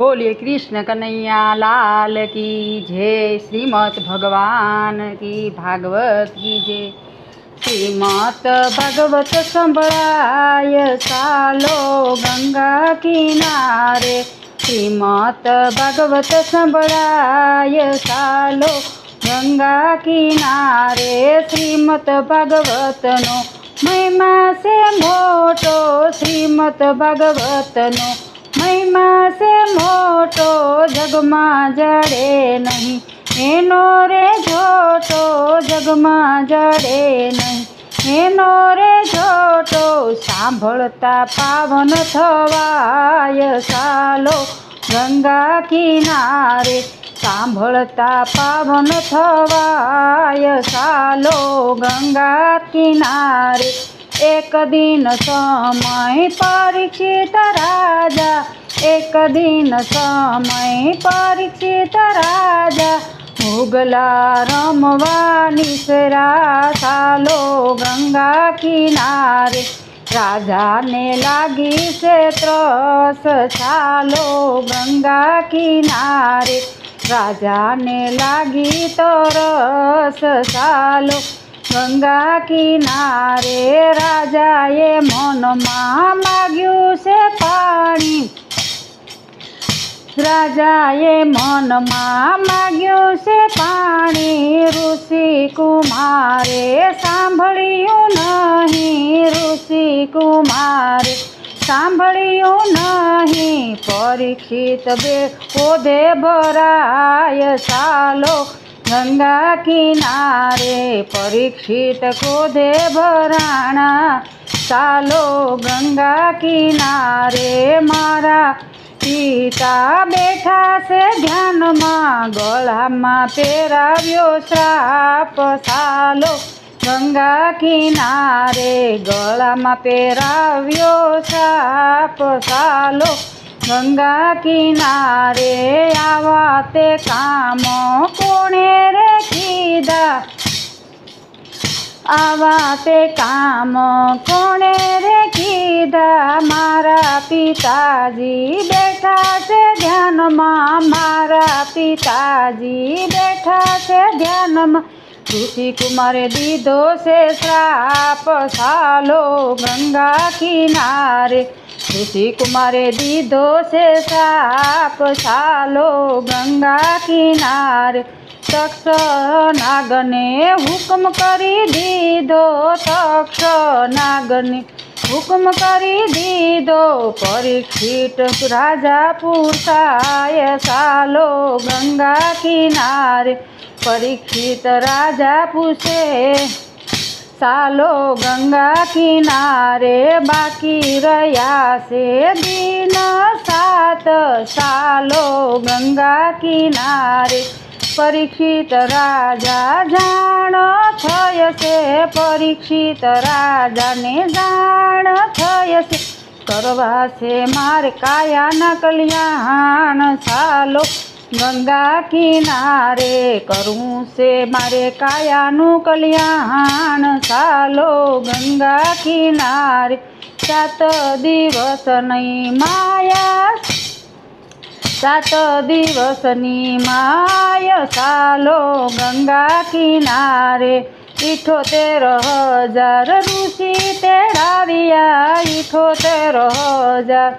बोले कृष्ण कन्हैया लाल की जय, श्रीमद भगवान की भागवत की जय। श्रीमत भगवत संभराय सालो गंगा किनारे। श्रीमत भगवत संभराय सालो गंगा किनारे। श्रीमत भगवत नो महिमा से मोटो। श्रीमत भगवत नो મહિમા છે મોટો, જગમાં જડે નહીં. એનો રે જોટો, જગમાં જડે નહીં. એનો રે જોટો, સાંભળતા પાવન થવાય સાલો. ગંગા કિનારે સાંભળતા પાવન થવાય સાલો. ગંગા કિનારે एक दिन समय परीक्षित राजा, एक दिन समय परीक्षित राजा। मुगला रमवा निसरा सालो गंगा किनारे, राजा ने लागी से त्रस छालो गंगा किनारे। राजा ने लागी तो रस छालो ગંગા કિનારે રાજાએ મનમાં માગ્યું છે પાણી રાજાએ મનમાં માગ્યું છે પાણી ઋષિ કુમારે સાંભળ્યું નહીં ઋષિ કુમારે સાંભળ્યું નહીં પરીક્ષિત બે કોધે ભરાય ચાલો ગંગા કિનારે પરીક્ષિત કોધે ભરાણા. ચાલો ગંગા કિનારે મારા પિતા બેઠા છે ધ્યાનમાં. ગળામાં પહેરાવ્યો શ્રાપ. ચાલો ગંગા કિનારે ગળામાં પહેરાવ્યો શ્રાપ. ચાલો ગંગા કિનારે આવા તે કામ કોણે રે કીધા આવા તે કામ કોણે રે કીધા મારા પિતાજી બેઠા છે ધ્યાનમાં, મારા પિતાજી બેઠા છે ધ્યાનમાં. ઋષિ કુમારે દીધો છે શ્રાપ, સાલો ગંગા કિનારે. ऋषि कुमारे दीदो से साप, सालो गंगा किनार। तक्ष नागने हुक्म करी दी दो, तक्ष नागने हुक्म करी दी दो। परीक्षित राजा पुरसाय सालो गंगा किनार। परीक्षित राजा पुसे सालो गंगा किनारे बाकी रया से दिन सात। सालो गंगा किनारे परीक्षित राजा जाण थे परीक्षित राजा ने जान थयसे करवा से मार काया नकल्याण सालो ગંગા કિનારે કરું છે મારે કાયાનું કલ્યાણ. ચાલો ગંગા કિનારે સાત દિવસ નહીં માયા, સાત દિવસની માય. ચાલો ગંગા કિનારે ઇઠોતેર હજાર ઋષિ તેડાવ્યા ઇઠોતેર હજાર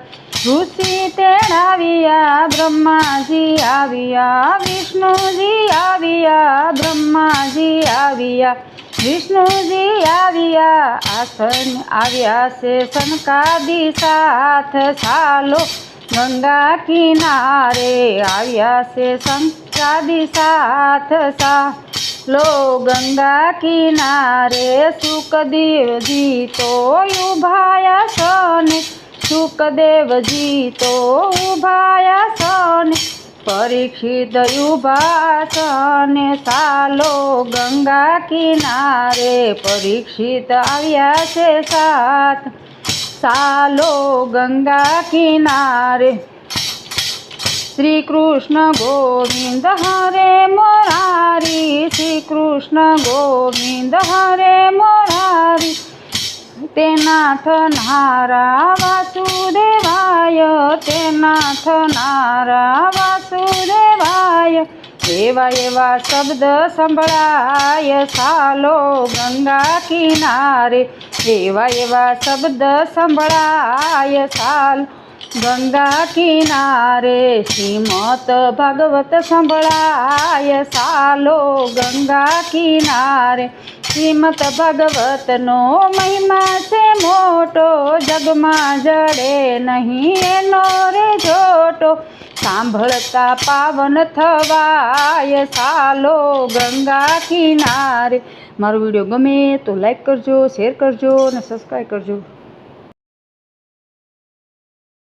ઋષિ તેડાવ્યા બ્રહ્માજી આવ્યા વિષ્ણુજી આવ્યા બ્રહ્માજી આવ્યા વિષ્ણુજી આવ્યા આસન આવ્યા છે સનકાદી સાથ ચાલો ગંગા કિનારે આવ્યા છે સંકાદી સાથ ચાલો ગંગા કિનારે સુખદેવજી તો ઉભાયા સને સુખદેવજી તો ઉભાયા સને પરીક્ષિત ઉભાસને ચાલો ગંગા કિનારે પરીક્ષિત આવ્યા છે સાથ ચાલો ગંગા કિનારે શ્રી કૃષ્ણ ગોવિંદ હરે મોરારી શ્રી કૃષ્ણ ગોવિંદ હરે મોરારી તે નાથનારા વાસુદેવાય તે નાથનારા વાસુદેવાય એવા એવા શબ્દ સંભળાય સાલો ગંગા કિનારે એવા એવા શબ્દ સંભળાય સાલ ગંગા કિનારે શ્રીમત ભાગવત સંભળાય સાલો ગંગા કિનારે શ્રીમદ ભગવતનો મહિમા છે મોટો, જગમાં જડે નહીં એનો રે જોટો. સાંભળતા પાવન થવાય સાલો ગંગા કિનારે. મારો વીડિયો ગમે તો લાઈક કરજો શેર કરજો અને સબસ્ક્રાઈબ કરજો.